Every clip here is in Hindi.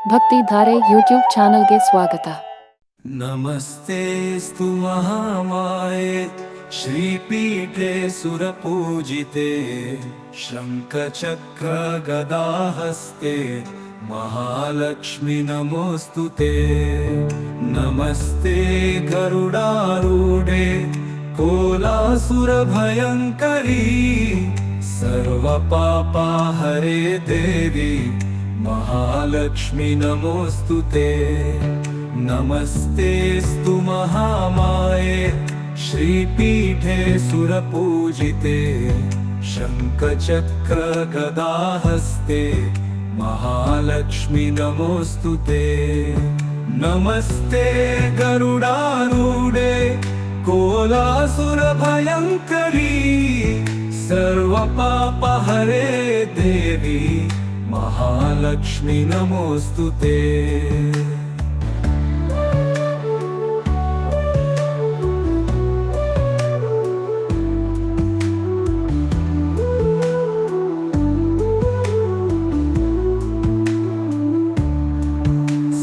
ಭಕ್ತಿಧಾರೆ ಯೂಟ್ಯೂಬ್ ಚಾನಲ್ಗೆ ಸ್ವಾಗತ नमस्तेऽस्तु महामाये श्रीपीठे सुरपूजिते शङ्खचक्रगदाहस्ते महालक्ष्मि नमोऽस्तु ते नमस्ते गरुडारूढे कोलासुरभयङ्करी सर्वपापाहरे देवी महालक्ष्मि नमोऽस्तु ते। नमस्तेऽस्तु महामाये। श्रीपीठे सुरपूजिते। शङ्खचक्रगदाहस्ते महालक्ष्मि नमोऽस्तु ते। नमस्ते गरुडारूढे। कोलासुरभयङ्करी। सर्वपापहरे देवी महालक्ष्मि नमोऽस्तु ते।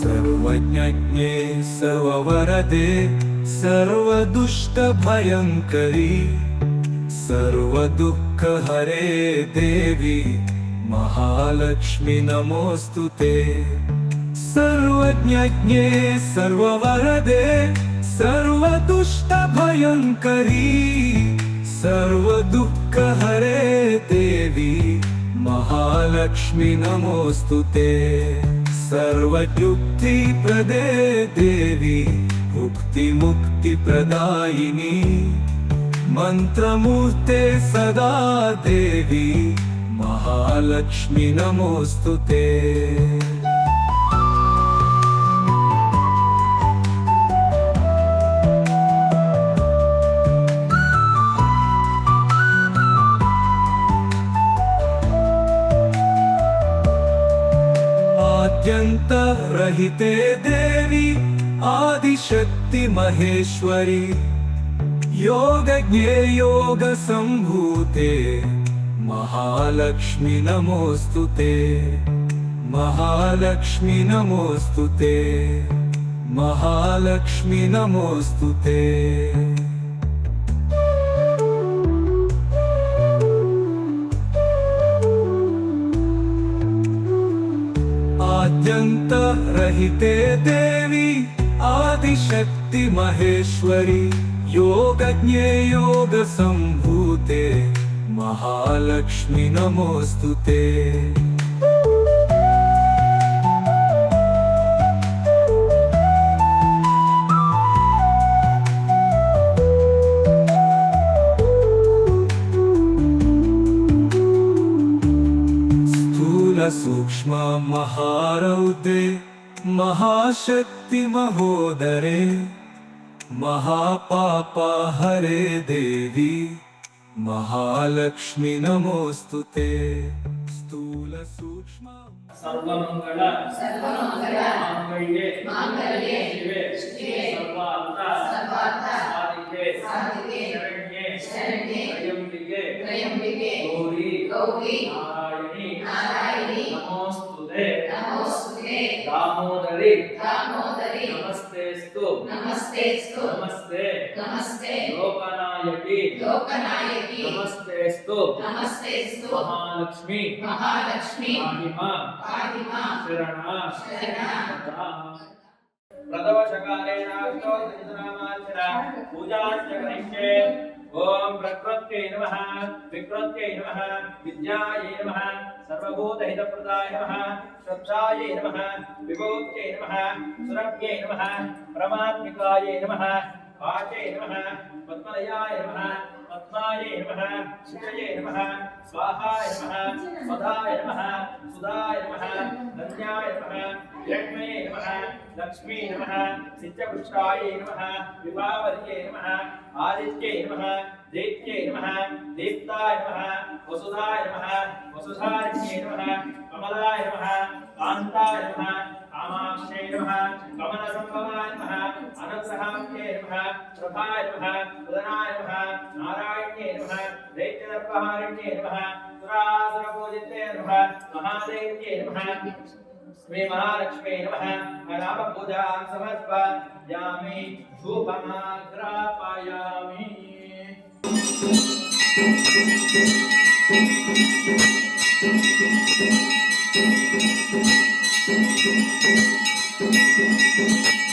सर्वज्ञे सर्ववरदे सर्वदुष्टभयङ्करी सर्वदुःखहरे देवी महालक्ष्मि नमोऽस्तु ते। सर्वज्ञे सर्ववरदे सर्वदुष्टभयङ्करी सर्वदुःखहरे देवी महालक्ष्मि नमोऽस्तु ते। सर्वयुक्तिप्रदे देवी मुक्तिमुक्तिप्रदायिनी मन्त्रमूर्ते सदा देवी మహాలక్ష్మి నమోస్తుతే. అత్యంత రహితే దేవి ఆదిశక్తి మహేశ్వరి యోగ జ్ఞేయోగ సంభూతే. महालक्ष्मि नमोऽस्तु ते। महालक्ष्मि नमोऽस्तु ते। महालक्ष्मि नमोऽस्तु ते। आद्यन्तरहिते देवी आदिशक्ति महेश्वरी योगज्ञे योगसम्भूते महालक्ष्मि नमोऽस्तु ते। स्थूलसूक्ष्म महारौदे महाशक्ति महोदरे महापापा हरे देवी ಮಹಾಲಕ್ಷ್ಮಿ ನಮೋಸ್ತುತೆ ಸ್ಥೂಲ ಸೂಕ್ಷ್ಮ. ಸರ್ವಮಂಗಳ. ಮಾಂಗಲ್ಯೆ. ಶಿವೆ. ಸರ್ವಾರ್ಥ. ಸಾಧಿಕೆ. ಶರಣ್ಯೆ. ತ್ರಯಂಬಿಕೆ. ಗೌರಿ. ನಾರಾಯಣಿ. दामोदरी दामोदरी नमस्ते स्तु। नमस्ते। नमस्ते। लोकनायकी। लोकनायकी। नमस्ते स्तु। नमस्ते स्तु। महालक्ष्मी। महालक्ष्मी। पादिमा पादिमा शरणा। शरणा। प्रथमशकालेन अष्टोत्तरनामाचरा पूजाश्च करिष्ये ఓం ప్రకృత్యై నమ వికృత్యై నమ విద్యాయై నమ సర్వభూతహితప్రదాయ నమ శ్రద్ధాయై నమ విభూత్యై నమ సురభ్యై నమ ప్రమాత్మికాయై నమ వాచే నమ పద్మలయాయ నమ పద్మాయే నమ శివయే నమ స్వాహాయ నమ స్వధాయ నమ సుధాయ నమ ధన్యాయ నమ हिरण्मये नमः, लक्ष्मी नमः सिद्धपुष्टायै नमः विभावर्ये नमः, आदित्ये नमः दैत्ये नमः दीप्ताय नमः, वसुधाय नमः, वसुधारिण्ये नमः, कमलाय नमः, कान्ताय नमः कामाक्षे नमः, कमलसम्भवाय नमः अनुग्रहाख्ये नमः, प्रभाय नमः, उदनाय नमः, नारायण्ये नमः, दैत्यदर्पहारिण्ये नमः सुरासुरपूजिते नमः, महादेव्ये नमः। श्री महालक्ष्मी नमः। नाम पूजां समर्पयामि। धूपमाग्रापयामि। प्राणोपानं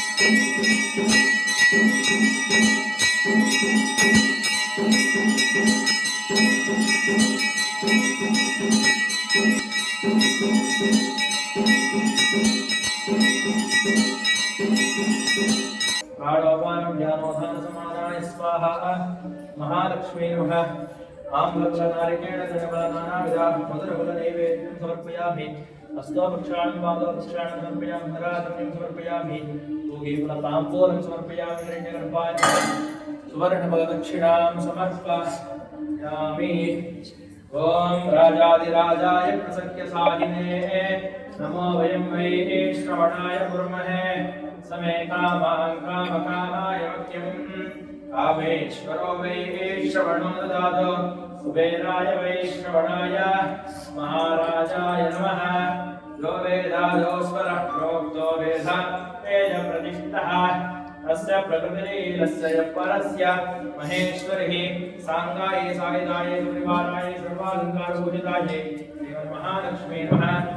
ज्ञानोधानसमानाय स्वाहा। महालक्ष्मी नमः। आम्लफलनारिकेण जनफलनानाविधा मधुरफलनैवेद्यं समर्पयामि। हस्तोपक्षाणं पादोपक्षाणं समर्पयामि धराधम्यं समर्पयामि। पूगीफलताम्बूलं समर्पयामि हिरण्यगर्भाय सुवर्णफलदक्षिणां समर्पयामि। ॐ राजाधिराजाय प्रसक्यसाहिने नमो वयं वै श्रवणाय कुर्महे। समे कामकामाय कामेश्वरो वै श्रवणो ददातु कुबेराय वै श्रवणाय महाराजाय नमः। यो वेदादोस्वरः प्रोक्तो वेद। तेजप्रतिष्ठः। तस्य प्रकृतिलीलस्य परस्य महेश्वरिः। साङ्गायै, सायुधायै सुपरिवारायै सर्वालङ्कारपूजितायै श्रीमन्महालक्ष्मी नमः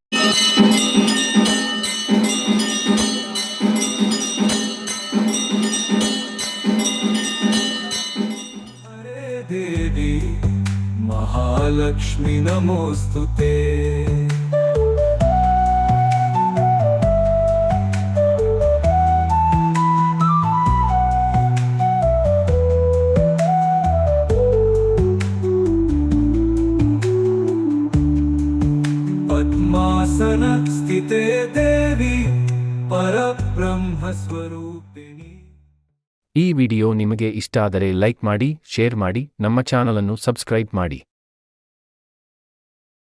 ಲಕ್ಷ್ಮಿ ನಮೋಸ್ತುತೆ. ಪದ್ಮಾಸನ ಸ್ಥಿತೆ ದೇವಿ ಪರಬ್ರಹ್ಮ ಸ್ವರೂಪಿಣಿ ಈ ವಿಡಿಯೋ ನಿಮಗೆ ಇಷ್ಟ ಆದರೆ ಲೈಕ್ ಮಾಡಿ, ಶೇರ್ ಮಾಡಿ, ನಮ್ಮ ಚಾನಲನ್ನು ಸಬ್ಸ್ಕ್ರೈಬ್ ಮಾಡಿ.